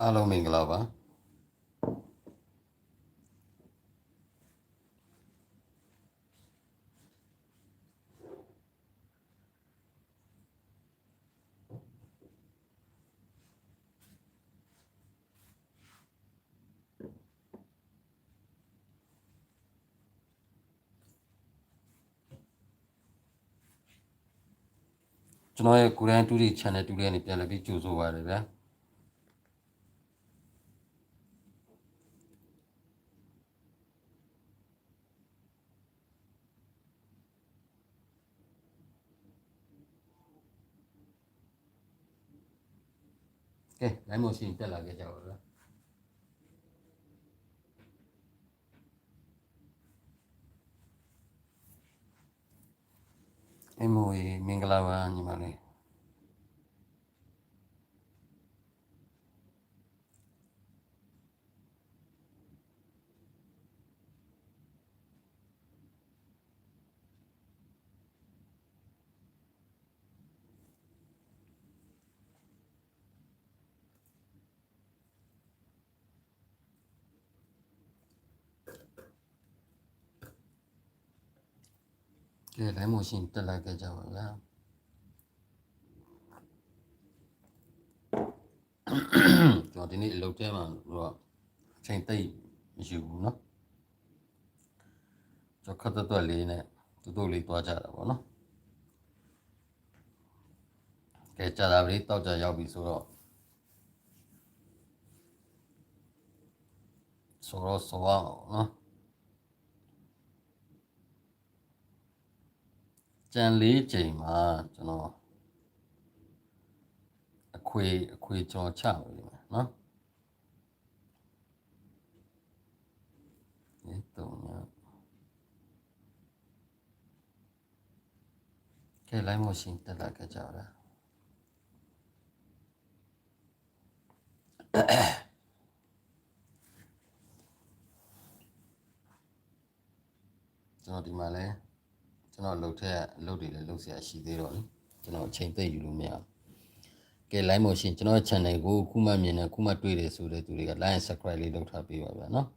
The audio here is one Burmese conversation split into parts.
အားလုံးမင်္ဂလာပါကျွန်တော်ရဲ့ကိုရန်တူဒီ channel တူလေးကနေပြန်လည်ပြီးကြိုဆိုပါရစေဗျာကဲ လိုင်းမိုရှင်တက်လာခဲ့ကြပါဗျာအမိုးမင်္ဂလာပါညီမလေး ကဲလိုင်းမိုရှင်တက်လာခဲ့ကြပါဗျာကျွန်တော်ဒီနေ့အလုပ်ထဲမှာတော့အချိန်သိပ်မရှိဘူးเนาะကျွန်တော်ခက်သက်သက်လေးနဲ့တူတူလေးတွားကြတာပေါ့နော်ကဲကြာတာလေးတောက်ကြရောက်ပြီဆိုတော့ဆိုတော့ဆိုအောင်เนาะ ကြံလေးချိန်မှာကျွန်တော်အခွေအခွေကြော်ချပြီမယ်နော်ဒီတော့ညကဲလိုင်းမရှင်တက်လာကြကြတာကျွန်တော်ဒီမှာလဲ ကျွန်တော်လှုပ်ထက်အလုပ်တွေလည်းလုပ်เสียရှိသေးတော့လေကျွန်တော်အချိန်သိပ်ယူလို့မရဘူးကဲ line motion ကျွန်တော် channel ကိုခုမှမြင်တယ်ခုမှတွေ့တယ်ဆိုတဲ့သူတွေက line subscribe လေးလုပ်ထားပေးပါဗျာနော်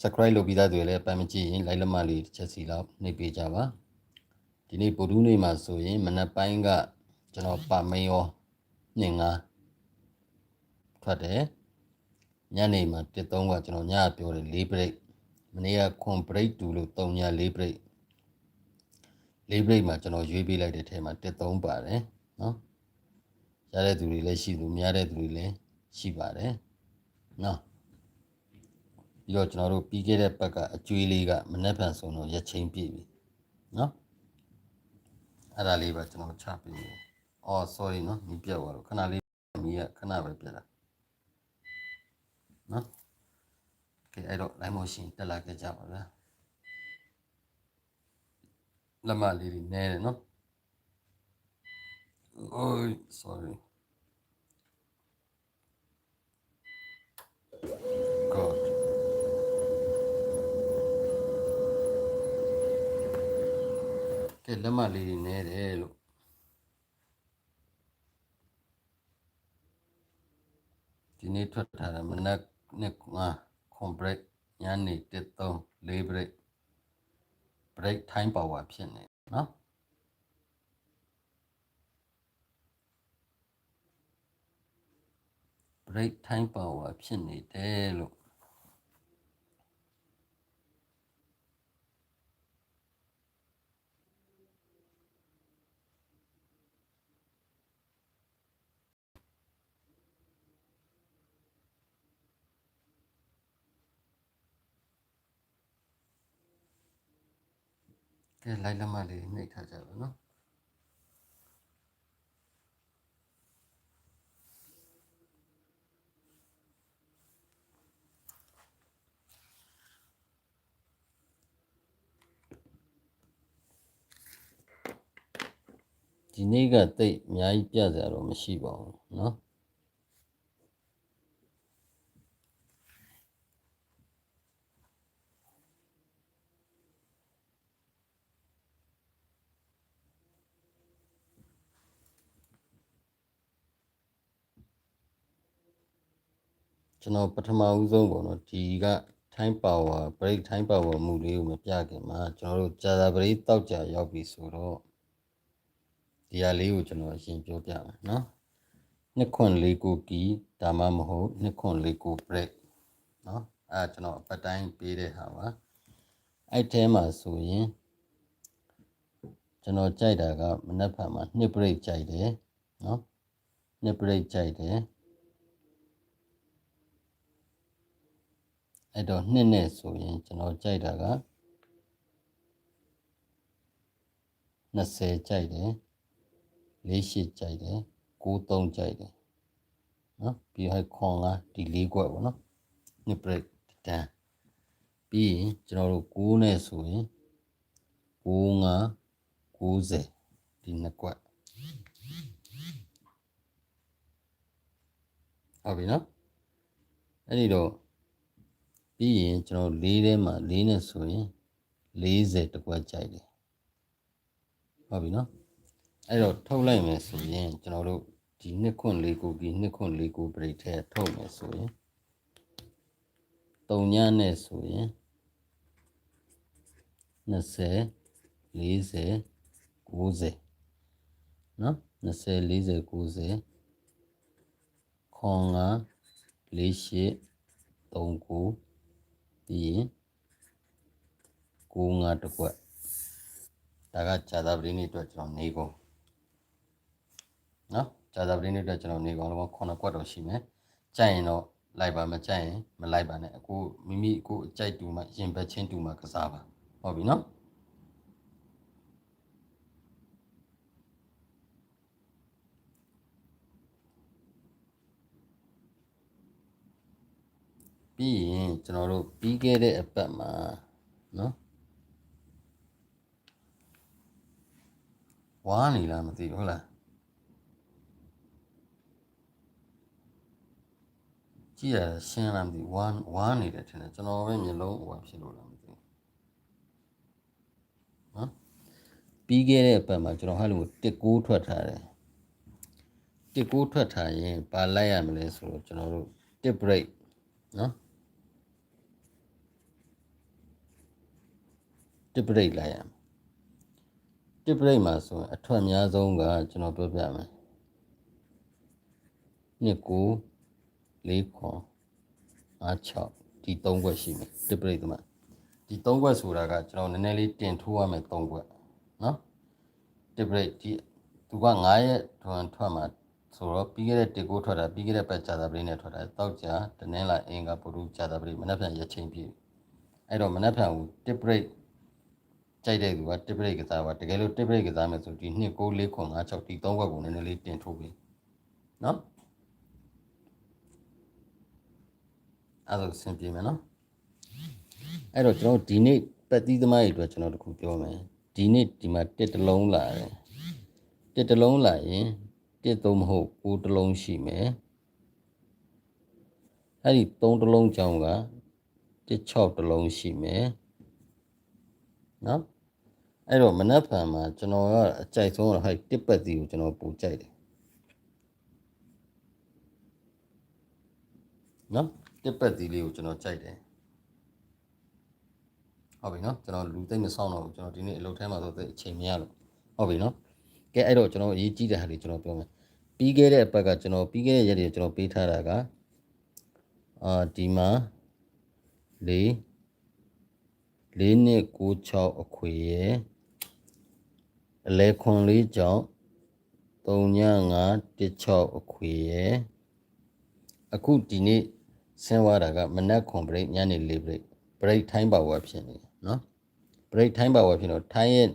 subscribe လုပ်ပြီးသားသူတွေလည်းအပန်းမကြည့်ရင် like လက်မလေးတစ်ချက်စီလောက်နှိပ်ပေးကြပါဒီနေ့ဗုဒ္ဓနေ့မှာဆိုရင်မနက်ပိုင်းကကျွန်တော်ပါမင်းရောနှင်ငါထွက်တယ်ညနေမှာတစ်သုံးကကျွန်တော်ညပြောတယ်၄ break မနေ့ကခွန် break တူလို့3ည4 break လေးဘရိတ်မှာကျွန်တော်ရွေးပေးလိုက်တဲ့ထဲမှာတက်သုံးပါတယ်နော်ရတဲ့သူတွေလည်းရှိသူမရတဲ့သူတွေလည်းရှိပါတယ်နော်ပြီးတော့ကျွန်တော်တို့ပြီးခဲ့တဲ့ဘက်ကအကျွေးလေးကမနှက်ဖန်ဆုံးတော့ရက်ချင်းပြည့်ပြီနော်အဲ့ဒါလေးပါကျွန်တော်ချပေးတယ်အော် sorry နော်မီးပြတ်သွားတော့ခဏလေးမီးကခဏပဲပြတ်တာနော်ကဲအဲ့တော့ line motion တက်လာခဲ့ကြပါဗျာ လက်မလေးတွေနဲတယ်နော် Oh, sorry. God. ကဲလက်မလေးတွေနဲတယ်လို့ဒီနေ့ထွက်ထားတယ်မနက်နဲ့ငါ compress ညနေ73 4 break break time power ဖြစ်နေနော် break time power ဖြစ်နေတယ်လို့ကဲလိုက်လက်မလေးနှိပ်ထားကြပါနော်ဒီနေ့ကတိတ်အများကြီးပြစရာတော့မရှိပါဘူးเนาะ ကျွန်တော်ပထမဦးဆုံးပေါ့နော်ဒီက time power break time power မှုလေးကိုမပြခင်မှာကျွန်တော်တို့ကြာသာပရိတောက်ကြရောက်ပြီဆိုတော့ဒီဟာလေးကိုကျွန်တော်အရင်ပြောပြမယ်နော်နှစ်ခွန်လေးကိုကီဒါမှမဟုတ်နှစ်ခွန်လေးကို break နော်အဲဒါကျွန်တော်အပတ်တိုင်းပေးတဲ့ဟာပါအဲ့ထဲမှာဆိုရင်ကျွန်တော်ကြိုက်တာကမနက်ဖြန်မှာနှစ် break ကြိုက်တယ်နော်နှစ် break ကြိုက်တယ် အဲ့တော့နှစ်နဲ့ဆိုရင်ကျွန်တော်ကြိုက်တာက20ကြိုက်တယ်48ကြိုက်တယ်93ကြိုက်တယ်နော်ပြီးတော့ခွန်ကဒီ၄ခွက်ပေါ့နော်နှစ် break တန်းပြီးရင်ကျွန်တော်တို့9နဲ့ဆိုရင်9 5 90ဒီနှစ်ကွက်ဟုတ်ပြီနော်အဲ့ဒီတော့ ပြီးရင်ကျွန်တော်၄ထဲမှာ၄နဲ့ဆိုရင်40တကွက်ကြိုက်တယ်ဟုတ်ပြီနော်အဲ့တော့ထုတ်လိုက်မယ်ဆိုရင်ကျွန်တော်တို့ဒီနှစ်ခွန်းလေးကိုပြီးနှစ်ခွန်းလေးကိုပြိတ်ထဲထုတ်မယ်ဆိုရင်တုံညနဲ့ဆိုရင်20 40 90နော်20 40 90ခွန်က48 39 ပြီးရင်95တစ်ခွက်ဒါကဇာတာပတိနေ့အတွက်ကျွန်တော်နေကုန်နော်ဇာတာပတိနေ့အတွက်ကျွန်တော်နေကုန်တော့9ခွက်တော့ရှိမယ်ကြိုက်ရင်တော့လိုက်ပါမကြိုက်ရင်မလိုက်ပါနဲ့အခုမိမိကိုအကြိုက်တူမှရင်ဘက်ချင်းတူမှကစားပါဟုတ်ပြီနော် ပြီးရင်ကျွန်တော်တို့ပြီးခဲ့တဲ့အပတ်မှာနော်ဝါနေလားမသိဘူးဟုတ်လားကြည့်ရရှင်းလားမသိဘူးဝါဝါနေတယ်ထင်တယ်ကျွန်တော်ပဲမျိုးလုံးဟိုဖြစ်လို့လားမသိဘူးနော်ပြီးခဲ့တဲ့အပတ်မှာကျွန်တော်ဟာလို့တစ်ကိုးထွက်ထားတယ်တစ်ကိုးထွက်ထားရင်ပါလိုက်ရမလဲဆိုတော့ကျွန်တော်တို့တစ် break နော် တစ်ပရိတ်လိုက်ရမယ်တစ်ပရိတ်မှာဆိုရင်အထွက်အများဆုံးကကျွန်တော်ပြောပြမယ်နှစ်ကို၄ခွန်အား6ဒီ3ခွက်ရှိမယ်တစ်ပရိတ်မှာဒီ3ခွက်ဆိုတာကကျွန်တော်နည်းနည်းလေးတင်ထိုးရမယ်3ခွက်နော်တစ်ပရိတ်ဒီသူက9ရက်ထွန်ထွက်မှာဆိုတော့ပြီးခဲ့တဲ့တစ်ကိုထွက်တာပြီးခဲ့တဲ့ပတ်ကြာတာပရိနဲ့ထွက်တာတောက်ကြတနင်္လာအင်္ဂါပုရုကြာတာပရိမနက်ဖြန်ရက်ချင်းပြည့်အဲ့တော့မနက်ဖြန်ကိုတစ်ပရိတ် ကြိုက်တဲ့သူကတစ်ပရိတ်ကစားပါတကယ်လို့တစ်ပရိတ်ကစားမယ်ဆိုဒီ2 9 4 9 5 6ဒီ3ဘက်ကိုနည်းနည်းလေးတင်ထိုးပြီနော်အဲ့ဒါဆင်ပြေမယ်နော်အဲ့တော့ကျွန်တော်ဒီနေ့ပတ်သီးသမားတွေအတွက်ကျွန်တော်တခုပြောမယ်ဒီနေ့ဒီမှာတစ်တလုံးလာတယ်တစ်တလုံးလာရင်တစ်သုံးမဟုတ်ကိုးတလုံးရှိမယ်အဲ့ဒီသုံးတလုံးကြောင်းကတစ်6တလုံးရှိမယ် နော်အဲ့တော့မနက်ဖြန်မှာကျွန်တော်ကအကြိုက်ဆုံးတော့ဟဲ့တစ်ပတ်စီကိုကျွန်တော်ပူကြိုက်တယ်နော်တစ်ပတ်စီလေးကိုကျွန်တော်ကြိုက်တယ်ဟုတ်ပြီနော်ကျွန်တော်လူသိမ့်မဆောင်တော့ဘူးကျွန်တော်ဒီနေ့အလုပ်ထဲမှာဆိုသိအချိန်မရလို့ဟုတ်ပြီနော်ကဲအဲ့တော့ကျွန်တော်အရေးကြီးတဲ့ဟာလေးကျွန်တော်ပြောမယ်ပြီးခဲ့တဲ့အပတ်ကကျွန်တော်ပြီးခဲ့တဲ့ရက်တွေကျွန်တော်ပေးထားတာကအာဒီမှာလေး ၄နှစ်96အခွေရယ်အလဲခွန်လေးကြောင့်3516အခွေရယ်အခုဒီနေ့ဆင်းသွားတာကမနက်ခွန် break ညနေ4 break break time power ဖြစ်နေတယ်နော် break time power ဖြစ်တော့ထိုင်းရဲ့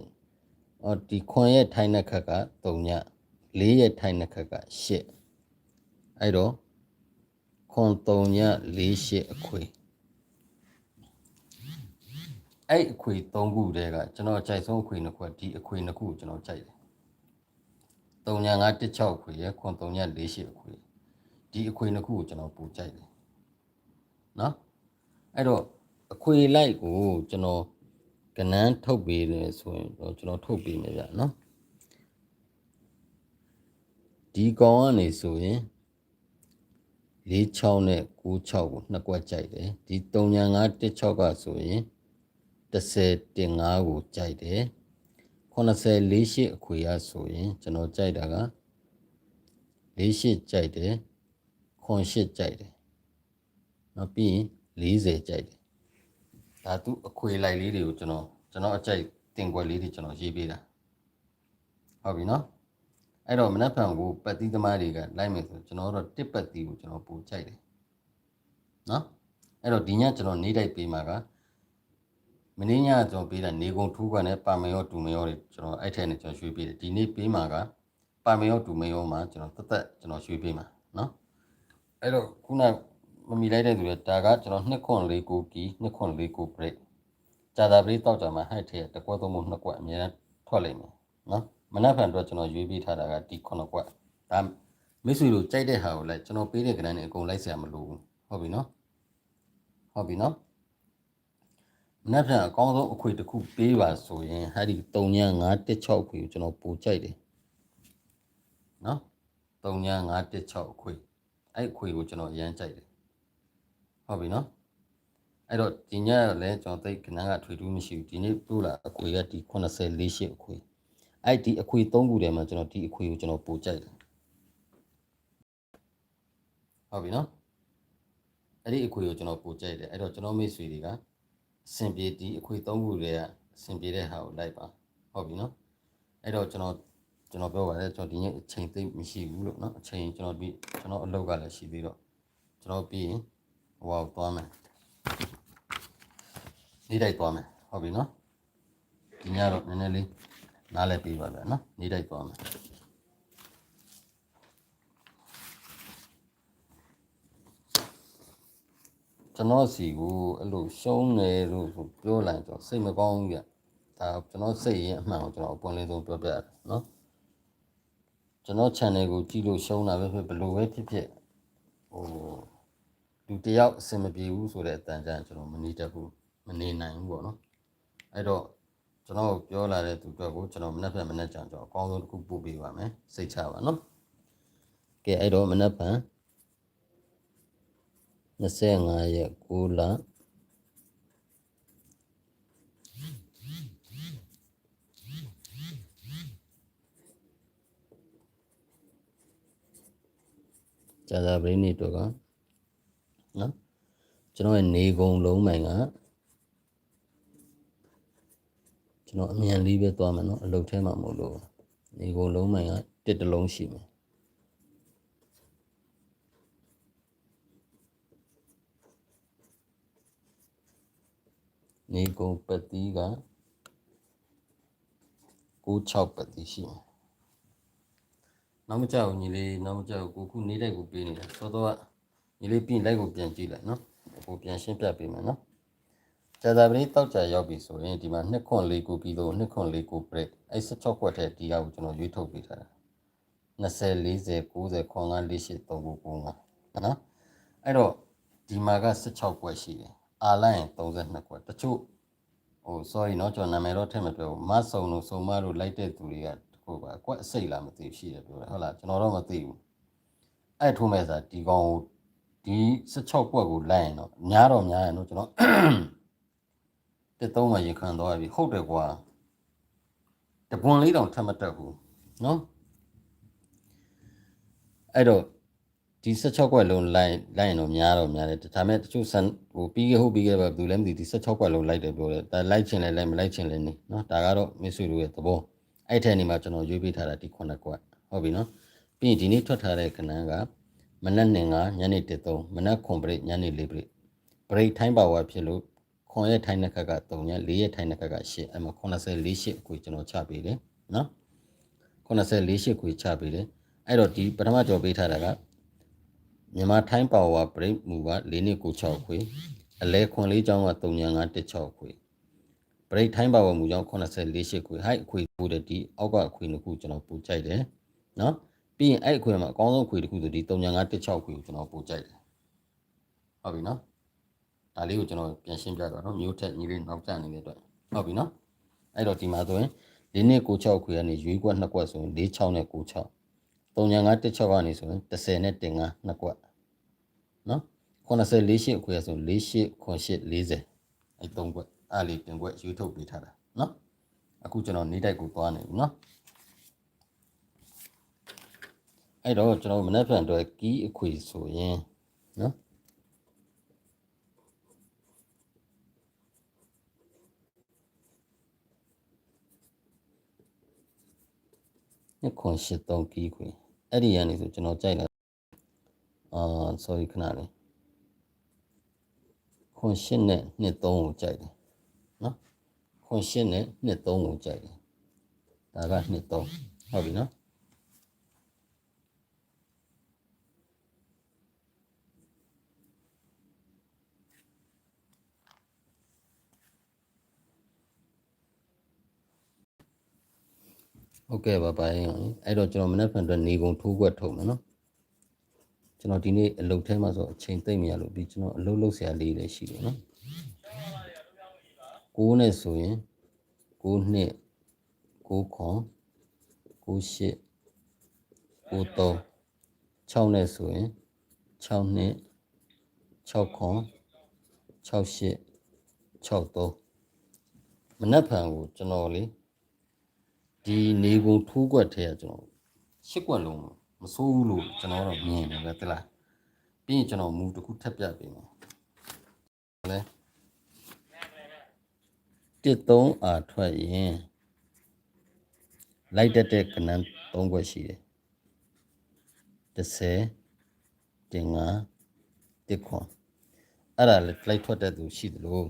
အော်ဒီခွန်ရဲ့ထိုင်းနှစ်ခက်က3ည4ရဲ့ထိုင်းနှစ်ခက်က8အဲ့တော့ခွန်3ည4 8အခွေ အဲ့အခွေ3ခုတည်းကကျွန်တော်ကြိုက်ဆုံးအခွေနှစ်ခုဒီအခွေနှစ်ခုကိုကျွန်တော်ကြိုက်တယ်3ည5 16အခွေရခွန်3ည4 8အခွေဒီအခွေနှစ်ခုကိုကျွန်တော်ပူကြိုက်တယ်နော်အဲ့တော့အခွေလိုက်ကိုကျွန်တော်ကနန်းထုတ်ပေးတယ်ဆိုရင်တော့ကျွန်တော်ထုတ်ပေးမယ်ဗျနော်ဒီကောင်ကနေဆိုရင်46နဲ့96ကိုနှစ်ကွက်ကြိုက်တယ်ဒီ3916ကဆိုရင် 10တင်5ကိုကြိုက်တယ်80 48အခွေရဆိုရင်ကျွန်တော်ကြိုက်တာက48ကြိုက်တယ်ခွန်8ကြိုက်တယ်နောက်ပြီးရင်40ကြိုက်တယ်ဒါသူအခွေလိုက်လေးတွေကိုကျွန်တော်ကျွန်တော်အကြိုက်တင်ကွက်လေးတွေကျွန်တော်ရေးပေးတာဟုတ်ပြီနော်အဲ့တော့မနက်ဖြန်ကိုပတ်တိသမားတွေကလိုက်မယ်ဆိုကျွန်တော်တို့တစ်ပတ်တိကိုကျွန်တော်ပို့ကြိုက်တယ်နော်အဲ့တော့ဒီညကျွန်တော်နေတိုက်ပေးမှာက မင်းညကျွန်တော်ပေးတာနေကုန်ထူးခွက်နဲ့ပါမရောတူမရောတွေကျွန်တော်အဲ့ထက်နဲ့ကျွန်တော်ရွှေ့ပေးတယ်ဒီနေ့ပေးမှာကပါမရောတူမရောမှာကျွန်တော်တက်တက်ကျွန်တော်ရွှေ့ပေးမှာနော်အဲ့တော့ခုနမမီလိုက်တဲ့သူတွေဒါကကျွန်တော်နှစ်ခွန်လေးကိုကီနှစ်ခွန်လေးကို break ဂျာတာပရိတောက်ကြမှာဟိုက်ထဲတကွက်သုံးဖို့နှစ်ကွက်အများနဲ့ထွက်လိမ့်မယ်နော်မနက်ဖြန်အတွက်ကျွန်တော်ရွေးပေးထားတာကဒီခုနှစ်ကွက်ဒါမိတ်ဆွေတို့ကြိုက်တဲ့ဟာကိုလိုက်ကျွန်တော်ပေးတဲ့ကဏ္ဍနဲ့အကုန်လိုက်ဆရာမလိုဘူးဟုတ်ပြီနော်ဟုတ်ပြီနော် မနက်ဖြန်အကောင်းဆုံးအခွေတစ်ခုပေးပါဆိုရင်ဟာဒီ3ည916ခွေကိုကျွန်တော်ပို့ကြိုက်တယ်နော်3ည916ခွေအဲ့အခွေကိုကျွန်တော်အရန်ကြိုက်တယ်ဟုတ်ပြီနော်အဲ့တော့ဒီညကလည်းကျွန်တော်သိခဏကထွေထူးမရှိဘူးဒီနေ့ပို့လာအခွေကဒီ80 48အခွေအဲ့ဒီအခွေ3ခုထဲမှာကျွန်တော်ဒီအခွေကိုကျွန်တော်ပို့ကြိုက်တယ်ဟုတ်ပြီနော်အဲ့ဒီအခွေကိုကျွန်တော်ပို့ကြိုက်တယ်အဲ့တော့ကျွန်တော်မိတ်ဆွေတွေက အဆင်ပြေဒီအခွေ3ခုတွေကအဆင်ပြေတဲ့ဟာကိုလိုက်ပါဟုတ်ပြီနော်အဲ့တော့ကျွန်တော်ကျွန်တော်ပြောပါတယ်ကျွန်တော်ဒီနေ့အချိန်သိပ်မရှိဘူးလို့နော်အချိန်ကျွန်တော်ဒီကျွန်တော်အလုပ်ကလည်းရှိသေးတော့ကျွန်တော်ပြီးရင်ဟိုကိုသွားမယ်နေတိုက်သွားမယ်ဟုတ်ပြီနော်ဒီညတော့နည်းနည်းလေးနားလဲပေးပါဗျာနော်နေတိုက်သွားမယ် ကျွန်တော်စီကိုအဲ့လိုရှုံးတယ်လို့ဆိုပြောလိုက်တော့စိတ်မကောင်းဘူးဗျဒါကျွန်တော်စိတ်ရဲ့အမှန်ကိုကျွန်တော်အပွင့်လေးဆုံးပြောပြရတယ်နော်ကျွန်တော် channel ကိုကြည့်လို့ရှုံးတာပဲဖြစ်ဘယ်လိုပဲဖြစ်ဖြစ်ဟိုလူတယောက်အဆင်မပြေဘူးဆိုတဲ့အတန်ကြကျွန်တော်မနေတတ်ဘူးမနေနိုင်ဘူးပေါ့နော်အဲ့တော့ကျွန်တော်ပြောလာတဲ့သူတို့ကိုကျွန်တော်မနှက်ဖက်မနှက်ကြံကျွန်တော်အကောင်းဆုံးတစ်ခုပို့ပေးပါမယ်စိတ်ချပါနော်ကဲအဲ့တော့မနှက်ဖက် 25ရက်9လကြာသာပရိနိတော့ကနော်ကျွန်တော်ရဲ့နေကုံလုံးမိုင်ကကျွန်တော်အမြန်လေးပဲသွားမယ်နော်အလုပ်ထဲမှာမဟုတ်လို့နေကုံလုံးမိုင်ကတစ်တလုံးရှိမယ် နေကုံပတိက96ပတိရှိမယ်နောက်မကြောက်ညီလေးနောက်မကြောက်ကိုခုနေလိုက်ကိုပေးနေတာစောတော့ညီလေးပြင်လိုက်ကိုပြန်ကြည့်လိုက်နော်ကိုပြန်ရှင်းပြပေးမယ်နော်ဇာတာပရိတောက်ကြရောက်ပြီဆိုရင်ဒီမှာနှစ်ခွန်လေးကိုပြီးတော့နှစ်ခွန်လေးကို break အဲ16ခွက်ထဲဒီဟာကိုကျွန်တော်ရွေးထုတ်ပေးထားတာ20 40 90ခွန်က48 3ကို9နော်အဲ့တော့ဒီမှာက16ခွက်ရှိတယ် အာလိုက်ရင်32ခွက်တချို့ဟို sorry เนาะကျွန်တော်နာမည်တော့ထည့်မပြောဘူးမဆုံလို့စုံမလို့လိုက်တဲ့သူတွေကတခုပါကွက်အစိတ်လားမသိဘူးရှိတယ်ပြောတယ်ဟုတ်လားကျွန်တော်တော့မသိဘူးအဲ့ထိုးမဲ့စားဒီကောင်ကိုဒီ16ကွက်ကိုလိုက်ရင်တော့များတော့များရင်တော့ကျွန်တော်တက်သုံးမှရင်ခံသွားပြီဟုတ်တယ်ကွာတပွန်လေးတောင်ထပ်မတက်ဘူးเนาะအဲ့တော့ ဒီ16ကွက်လုံးလိုက်လိုက်ရင်တော့များတော့များတယ်ဒါပေမဲ့တချို့ဆန်ဟိုပြီးခဲ့ဟုတ်ပြီးခဲ့ပါဘူးလည်းမသိဒီ16ကွက်လုံးလိုက်တယ်ပြောတယ်ဒါလိုက်ချင်လဲလိုက်မလိုက်ချင်လဲနေเนาะဒါကတော့မစ်ဆွေတို့ရဲ့သဘောအဲ့ထက်နေမှာကျွန်တော်ရွေးပေးထားတာဒီ9ကွက်ဟုတ်ပြီเนาะပြီးရင်ဒီနေ့ထွက်ထားတဲ့ခဏကမနက်နှင်ကညနေ3မနက်ခွန်ပရိညနေ4ပရိပရိထိုင်းပါဝါဖြစ်လို့ခွန်ရဲ့ထိုင်းနှစ်ခက်က3ည4ရဲ့ထိုင်းနှစ်ခက်က8အဲ့မှာ84 8အခွေကျွန်တော်ချပေးတယ်เนาะ84 8ခွေချပေးတယ်အဲ့တော့ဒီပထမကြော်ပေးထားတာက မြန်မာထိုင်းပါဝါပရိမူပါ၄နှစ်ကို6ခွေအလဲခွန်လေးကျောင်းက3956ခွေပရိထိုင်းပါဝါမူကျောင်း84ရှစ်ခွေဟိုက်အခွေပို့တဲ့ဒီအောက်ကအခွေတစ်ခုကျွန်တော်ပို့ကြိုက်တယ်နော်ပြီးရင်အဲ့အခွေမှာအကောင်းဆုံးအခွေတစ်ခုဆိုဒီ3956ခွေကိုကျွန်တော်ပို့ကြိုက်တယ်ဟုတ်ပြီနော်ဒါလေးကိုကျွန်တော်ပြန်ရှင်းပြတော့နော်မျိုးထက်ညီလေးနောက်ကျနေတဲ့အတွက်ဟုတ်ပြီနော်အဲ့တော့ဒီမှာဆိုရင်၄နှစ်96ခွေကနေရွေးကွက်2ကွက်ဆိုရင်46နဲ့96 3916ကနေဆိုရင်10နဲ့တင်9 2ကွက်နော်80 48အခွေဆို48 48 40အဲ့သုံးခွက်အားလေးတင်ခွက်ရွေးထုတ်ပေးထားတာနော်အခုကျွန်တော်နေတိုက်ကိုသွားနေပြီနော်အဲ့တော့ကျွန်တော်မနေ့ပြန်တော့ကီးအခွေဆိုရင်နော်ညခွန်83ကီးခွေ အဲ့ဒီကနေဆိုကျွန်တော်ကြိုက်လာအာ sorry ခဏလေးခွန်8နဲ့2 3ကိုကြိုက်တယ်နော်ခွန်8နဲ့2 3ကိုကြိုက်တယ်ဒါက2 3ဟုတ်ပြီနော် ဟုတ်ကဲ့ပါပါရင်အဲ့တော့ကျွန်တော်မနေ့ဖန်အတွက်နေကုန်ထိုးခွက်ထုတ်မယ်နော်ကျွန်တော်ဒီနေ့အလုပ်ထဲမှာဆိုအချိန်သိမ့်မရလို့ပြီးကျွန်တော်အလုပ်လုပ်ဆရာလေးလည်းရှိတယ်နော်6နဲ့ဆိုရင်6နှစ်6ခွန်6ရှစ်6 3 6နဲ့ဆိုရင်6နှစ်6ခွန်6ရှစ်6 3မနက်ဖန်ကိုကျွန်တော်လေး ဒီနေကုန်ထိုးကွက်ထဲကကျွန်တော်ရှစ်ကွက်လုံးမစိုးဘူးလို့ကျွန်တော်တော့မြင်တယ်ပဲတလားပြီးရင်ကျွန်တော်မူတစ်ခုထပ်ပြပေးမယ်လဲတစ်သုံးအာထွက်ရင်လိုက်တက်တဲ့ကနန်း၃ခွက်ရှိတယ်30တင်ငါတစ်ခွန်အဲ့ဒါလေလိုက်ထွက်တဲ့သူရှိသလို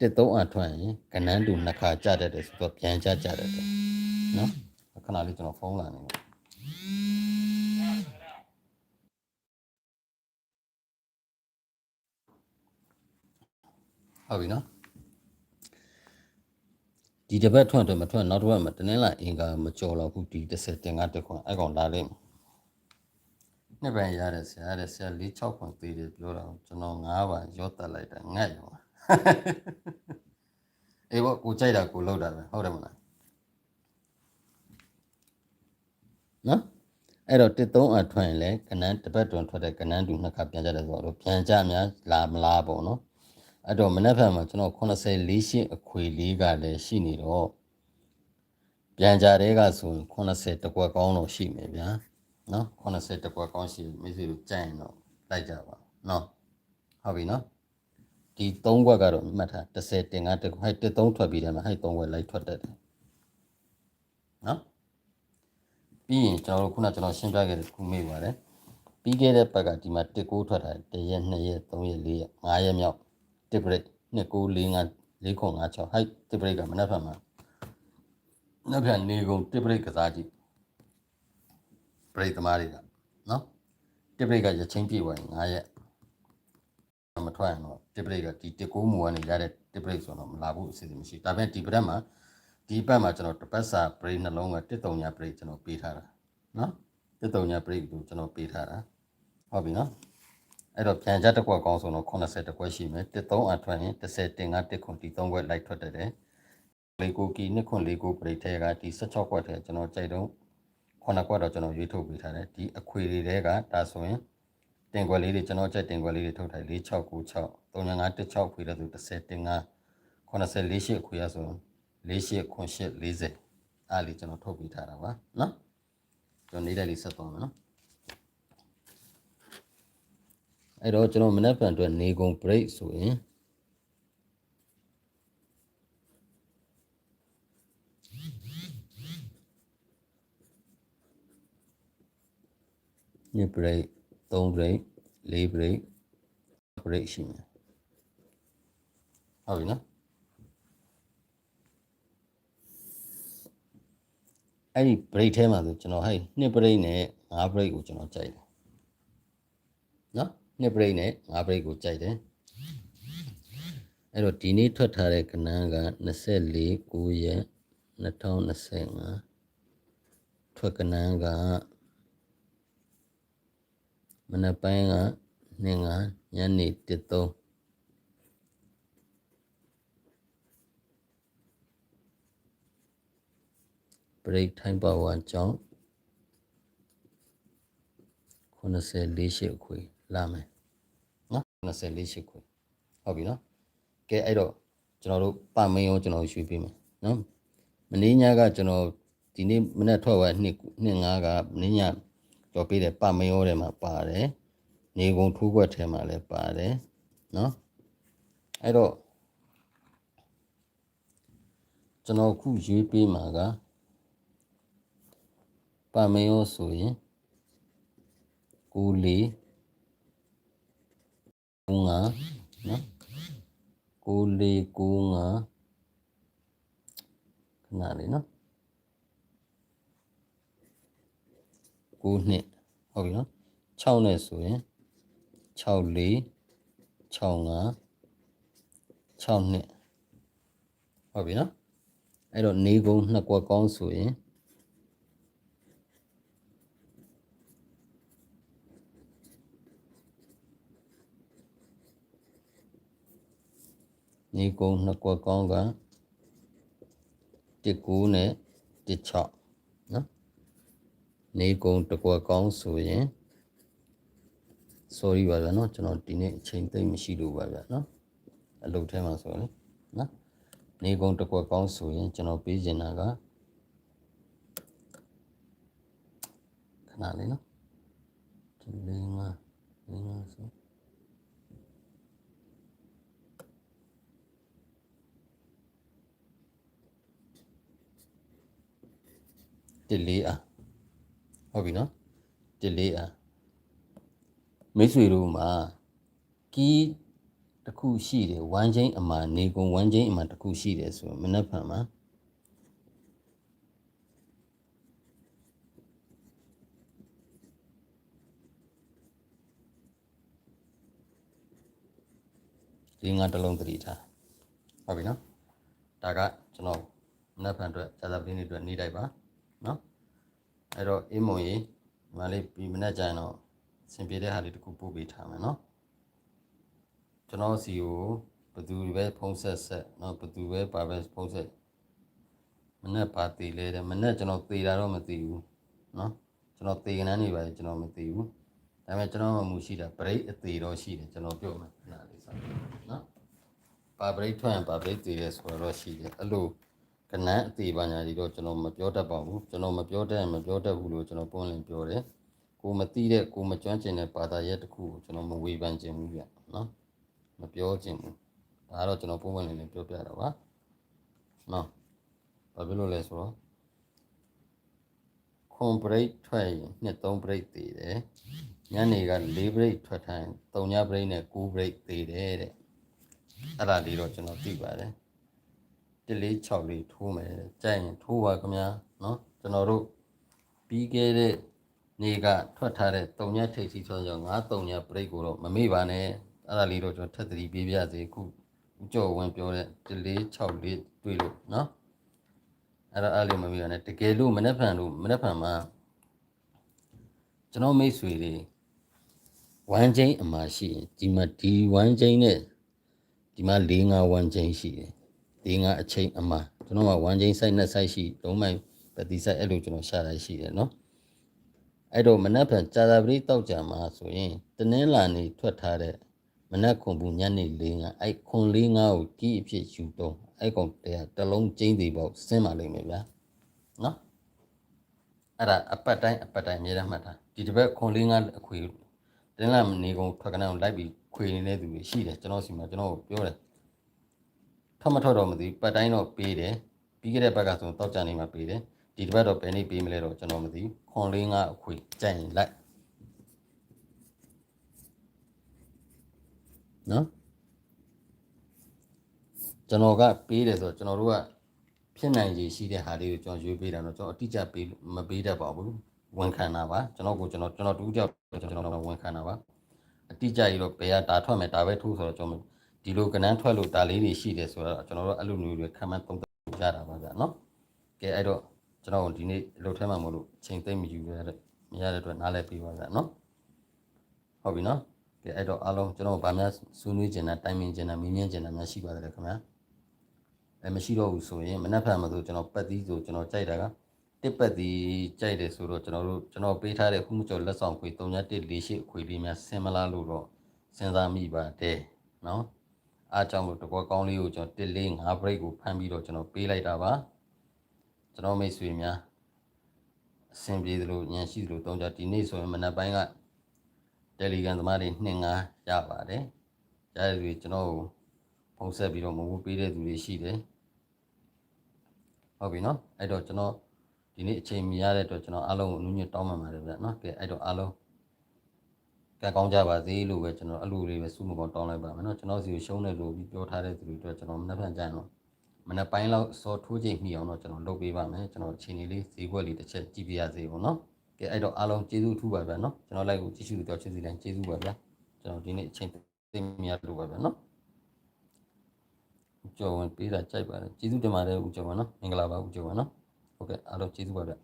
တစ်သုံးအာထွက်ရင်ကနန်းတူနှစ်ခါကြတတ်တယ်ဆိုတော့ပြန်ကြကြတတ်တယ် နော်ခဏလေးကျွန်တော်ဖုန်းလာနေတယ်ဟုတ်ပြီနော်ဒီတစ်ပတ်ထွက်တယ်မထွက်နောက်တစ်ပတ်မတနင်္လာအင်္ဂါမကြော်တော့ဘူးဒီ30တင်ကတက်ခွန်အဲ့ကောင်လာလိမ့်မယ်နှစ်ပန်ရတယ်ဆရာရတယ်ဆရာ၄6ခွန်သေးတယ်ပြောတာကျွန်တော်9ပါရောတက်လိုက်တာငတ်ရောအေးဘောကိုကြိုက်တာကိုလောက်တာပဲဟုတ်တယ်မလား နော်အဲ့တော့တစ်သုံးအထွင်လဲကနန်းတစ်ပတ်တွင်ထွက်တဲ့ကနန်းတူနှစ်ခါပြန်ကြတယ်ဆိုတော့ပြန်ကြများလာမလားပေါ့နော်အဲ့တော့မနေ့ဖက်မှာကျွန်တော်80လေးရှင်းအခွေလေးကလည်းရှိနေတော့ပြန်ကြတဲ့ကဆိုရင်80တကွက်ကောင်းတော့ရှိမယ်ဗျာနော်80တကွက်ကောင်းရှိမိစေတို့ကြိုက်ရင်တော့လိုက်ကြပါနော်ဟုတ်ပြီနော်ဒီ3ခွက်ကတော့မှတ်ထား30တင်ကတခွက်ဟဲ့3ထွက်ပြီးတယ်မှာဟဲ့3ခွက်လိုက်ထွက်တတ်တယ်နော် ပြီးရင်ကျွန်တော်တို့ခုနကျွန်တော်ရှင်းပြခဲ့တဲ့ခုမေးပါတယ်ပြီးခဲ့တဲ့ဘက်ကဒီမှာ1ကိုထွက်တာ1ရက်2ရက်3ရက်4ရက်5ရက်မြောက်1 break 2 9 4 5 4ခု5 6 height 1 break ကမနှက်ဖက်မှာနှက်ဖက်နေကုန်1 break ကစားကြည့် break သမားတွေကနော်1 break ကရချင်းပြည့်ဝင်9ရက်မထွက်ရင်တော့1 break ကဒီ1ကိုမူကနေရတဲ့1 break ဆိုတော့မလာဘူးအစီအစဉ်မရှိဒါပေမဲ့ဒီပရက်မှာ ဒီဘက်မှာကျွန်တော်တပတ်စာ break နှလုံးက1.3ည break ကျွန်တော်ပေးထားတာနော်1.3ည break ကိုကျွန်တော်ပေးထားတာဟုတ်ပြီနော်အဲ့တော့ပြန်ကြတစ်ခွက်ကောင်းဆိုတော့80တစ်ခွက်ရှိမယ်13အထွန်းရင်30တင်က1ခွန်ဒီ3ခွက်လိုက်ထွက်တယ်လေကိုကီ2ခွန်4ကိုပြိထဲကဒီ16ခွက်ထဲကျွန်တော်ကြိုက်တော့9ခွက်တော့ကျွန်တော်ရွေးထုတ်ပေးထားတယ်ဒီအခွေတွေတဲကဒါဆိုရင်တင်ခွက်လေးတွေကျွန်တော်ကြိုက်တင်ခွက်လေးတွေထုတ်ထား4696 395 16ခွေလို့ဆို30တင်က84ရှိအခွေရဆိုတော့ 489840အားလေးကျွန်တော်ထုတ်ပေးထားတာပါနော်ကျွန်တော်နေလိုက်လေးဆက်သွားမယ်နော်အဲ့တော့ကျွန်တော်မနက်ဖြန်အတွက်နေကုန် break ဆိုရင်ည break 3 break 4 break break ရှိမယ်ဟုတ်ပြီနော် အဲ့ဒီ break ထဲမှာဆိုကျွန်တော်ဟဲ့2 break နဲ့5 break ကိုကျွန်တော်ကြိုက်တယ်နော်2 break နဲ့5 break ကိုကြိုက်တယ်အဲ့တော့ဒီနေ့ထွက်ထားတဲ့ကဏ္ဍက24 9ရက်2025ထွက်ကဏ္ဍကမနက်ပိုင်းက2 9ညနေ3 break time power ကြောင့်80 48ခွေလာမယ်နော်24ရှိခွေဟုတ်ပြီနော်ကဲအဲ့တော့ကျွန်တော်တို့ပမင်းရောကျွန်တော်ရွှေ့ပေးမယ်နော်မင်းညကကျွန်တော်ဒီနေ့မနေ့ထွက်သွားနှစ်နှစ်ငါးကမင်းညကြော်ပေးတယ်ပမင်းရောထဲမှာပါတယ်နေကုန်ထိုးခွက်ထဲမှာလည်းပါတယ်နော်အဲ့တော့ကျွန်တော်ခုရွေးပေးမှာက ပမင်းရောဆိုရင်ကိုလေးကိုငါနော်ကိုလေးကိုငါခဏလေးနော်ကိုနှစ်ဟုတ်ပြီနော်6နဲ့ဆိုရင်6လေး6ငါ6နှစ်ဟုတ်ပြီနော်အဲ့တော့နေကုန်နှစ်ကွက်ကောင်းဆိုရင် နေကုန်နှစ်ကွက်ကောင်းက19နဲ့16နော်နေကုန်တစ်ကွက်ကောင်းဆိုရင် sorry ပါဗျာနော်ကျွန်တော်ဒီနေ့အချိန်သိမ့်မရှိလို့ပါဗျာနော်အလုပ်ထဲမှာဆိုရင်လေနော်နေကုန်တစ်ကွက်ကောင်းဆိုရင်ကျွန်တော်ပေးချင်တာကခဏလေးနော်ဒီလေးငါလေးငါဆို တစ်လေးအားဟုတ်ပြီနော်တစ်လေးအားမိတ်ဆွေတို့မှာကီးတစ်ခုရှိတယ်ဝမ်းချင်းအမှာနေကုန်ဝမ်းချင်းအမှာတစ်ခုရှိတယ်ဆိုရင်မနှက်ဖန်မှာဒီငါတစ်လုံးသတိထားဟုတ်ပြီနော်ဒါကကျွန်တော်မနှက်ဖန်အတွက်ဇာတာပတိနေ့အတွက်နေတိုက်ပါ နော်အဲ့တော့အေးမုံကြီးမလေးပြီးမနေ့ကျရင်တော့အဆင်ပြေတဲ့ဟာလေးတခုပို့ပေးထားမယ်နော်ကျွန်တော်စီကိုဘသူပဲဖုံးဆက်ဆက်နော်ဘသူပဲပါပဲဖုံးဆက်မနေ့ပါသေးလဲတယ်မနေ့ကျွန်တော်သေတာတော့မသိဘူးနော်ကျွန်တော်သေကနန်းနေပါလေကျွန်တော်မသိဘူးဒါပေမဲ့ကျွန်တော်မှမူရှိတာဘရိတ်အသေးတော့ရှိတယ်ကျွန်တော်ပြောမှာခဏလေးစောင့်နော်ပါဘရိတ်ထွက်ရင်ပါဘရိတ်သေးတယ်ဆိုတော့ရှိတယ်အဲ့လို ကနန်းအသေးပါညာဒီတော့ကျွန်တော်မပြောတတ်ပါဘူးကျွန်တော်မပြောတတ်ရင်မပြောတတ်ဘူးလို့ကျွန်တော်ပွင့်လင်းပြောတယ်ကိုမသိတဲ့ကိုမကျွမ်းကျင်တဲ့ဘာသာရပ်တစ်ခုကိုကျွန်တော်မဝေဖန်ခြင်းဘူးဗျနော်မပြောခြင်းဘူးဒါကတော့ကျွန်တော်ပွင့်ပွင့်လင်းလင်းပြောပြတာပါနော်ဘာဖြစ်လို့လဲဆိုတော့ခွန်ဘရိတ်ထွက်ရင်နှစ်သုံးဘရိတ်သေးတယ်ညနေက၄ဘရိတ်ထွက်ထိုင်၃ညဘရိတ်နဲ့၉ဘရိတ်သေးတယ်တဲ့အဲ့ဒါလေးတော့ကျွန်တော်သိပါတယ် 1 4 6လေးထိုးမယ်တဲ့ကြိုက်ရင်ထိုးပါခင်ဗျာနော်ကျွန်တော်တို့ပြီးခဲ့တဲ့နေကထွက်ထားတဲ့၃ညထိပ်စီဆိုတော့9 3ညဘရိတ်ကိုတော့မမေ့ပါနဲ့အဲ့ဒါလေးတော့ကျွန်တော်ထပ်သတိပေးပြစေခုဦးကျော်ဝင်းပြောတဲ့1464တွေ့လို့နော်အဲ့ဒါအဲ့လေးမမေ့ရနဲ့တကယ်လို့မနေ့ဖန်လို့မနေ့ဖန်မှာကျွန်တော်မိတ်ဆွေတွေဝမ်းချင်းအမှာရှိရင်ဒီမှာဒီဝမ်းချင်းနဲ့ဒီမှာ၄၅ဝမ်းချင်းရှိတယ် ၄၅အချင်းအမှာကျွန်တော်ကဝမ်းချင်း site နဲ့ site ရှိလုံးမိုင်ပတိ site အဲ့လိုကျွန်တော်ရှာလိုက်ရှိတယ်နော်အဲ့တော့မနက်ဖြန်ကြာသာပတိတောက်ကြမှာဆိုရင်တနင်္လာနေ့ထွက်ထားတဲ့မနက်ခွန်ဘူးညနေ၄ငါအဲ့ခွန်၄ငါကိုကြီးအဖြစ်ယူတော့အဲ့ကောင်တရားတစ်လုံးကျင်းသေးပေါ့ဆင်းပါလိမ့်မယ်ဗျာနော်အဲ့ဒါအပတ်တိုင်းအပတ်တိုင်းအများတမ်းမှတ်ထားဒီတစ်ပတ်ခွန်၄ငါအခွေတနင်္လာနေကုန်ထွက်ကနန်းကိုလိုက်ပြီးခွေနေတဲ့သူတွေရှိတယ်ကျွန်တော်စီမှာကျွန်တော်ပြောတယ် ထွက်မထွက်တော့မသိဘူးပတ်တိုင်းတော့ပေးတယ်ပြီးခဲ့တဲ့ဘက်ကဆိုတောက်ကြနေမှာပေးတယ်ဒီတစ်ပတ်တော့ဘယ်နေ့ပေးမလဲတော့ကျွန်တော်မသိဘူးခွန်လေးငါအခွေကြိုက်ရင်လိုက်နော်ကျွန်တော်ကပေးတယ်ဆိုတော့ကျွန်တော်တို့ကဖြစ်နိုင်ရည်ရှိတဲ့ဟာလေးကိုကျွန်တော်ရွေးပေးတာတော့ကျွန်တော်အတိအကျပေးမပေးတတ်ပါဘူးဝန်ခံတာပါကျွန်တော်ကိုကျွန်တော်ကျွန်တော်တူးကြောက်ကျွန်တော်ဝန်ခံတာပါအတိအကျကြီးတော့ဘယ်ကဒါထွက်မယ်ဒါပဲထိုးဆိုတော့ကျွန်တော် ဒီလိုကနန်းထွက်လို့ဒါလေးတွေရှိတယ်ဆိုတော့ကျွန်တော်တို့အဲ့လိုမျိုးတွေခံမှန်းသုံးသပ်ကြတာပါဗျာနော်ကဲအဲ့တော့ကျွန်တော်ဒီနေ့အလုပ်ထဲမှာမလို့ချိန်သိမ့်မယူရတဲ့မရတဲ့အတွက်နားလဲပေးပါဗျာနော်ဟုတ်ပြီနော်ကဲအဲ့တော့အားလုံးကျွန်တော်ဗာများဆွေးနွေးကျင်တာတိုင်ပင်ကျင်တာမင်းမြန်းကျင်တာများရှိပါတယ်ခင်ဗျာအဲမရှိတော့ဘူးဆိုရင်မနှက်ဖက်မှာဆိုကျွန်တော်ပတ်သီးဆိုကျွန်တော်ကြိုက်တာကတစ်ပတ်သီးကြိုက်တယ်ဆိုတော့ကျွန်တော်တို့ကျွန်တော်ပေးထားတဲ့ခုမကျော်လက်ဆောင်ခွေ3.148ခွေလေးများဆင်မလားလို့တော့စဉ်းစားမိပါတယ်နော် အားကြောင့်လို့တကွက်ကောင်းလေးကိုကျွန်တော်1 4 5 break ကိုဖမ်းပြီးတော့ကျွန်တော်ပေးလိုက်တာပါကျွန်တော်မိတ်ဆွေများအဆင်ပြေသလိုညံရှိသလိုတောင်းကြဒီနေ့ဆိုရင်မနက်ပိုင်းက Telegram သမားတွေ2 5ရပါတယ်ကြားရတဲ့သူတွေကျွန်တော်ကိုဖုန်းဆက်ပြီးတော့မဟုတ်ပေးတဲ့သူတွေရှိတယ်ဟုတ်ပြီနော်အဲ့တော့ကျွန်တော်ဒီနေ့အချိန်မရတဲ့အတွက်ကျွန်တော်အားလုံးကိုအနူးညွတ်တောင်းပန်ပါတယ်ဗျာနော်ကဲအဲ့တော့အားလုံး ကံကောင်းကြပါစေလို့ပဲကျွန်တော်အလူလေးပဲစုမကောင်းတောင်းလိုက်ပါမယ်နော်ကျွန်တော်စီကိုရှုံးတယ်လို့ပြီးပြောထားတဲ့သူတွေအတွက်ကျွန်တော်မနှက်ဖန်ကြရင်တော့မနေ့ပိုင်းလောက်စောထိုးချိန်မိအောင်တော့ကျွန်တော်လုပ်ပေးပါမယ်ကျွန်တော်အချိန်လေးဈေးကွက်လေးတစ်ချက်ကြည့်ပြရစေပေါ့နော်ကဲအဲ့တော့အားလုံးကျေးဇူးအထူးပါဗျာနော်ကျွန်တော် like ကိုကြည့်ရှုတဲ့ချစ်စီတိုင်းကျေးဇူးပါဗျာကျွန်တော်ဒီနေ့အချိန်သိမြတ်လို့ပါဗျာနော်ဦးကျော်ဝင်ပေးတာကြိုက်ပါတယ်ကျေးဇူးတင်ပါတယ်ဦးကျော်ဝင်နော်မင်္ဂလာပါဦးကျော်ဝင်နော်ဟုတ်ကဲ့အားလုံးကျေးဇူးပါဗျာ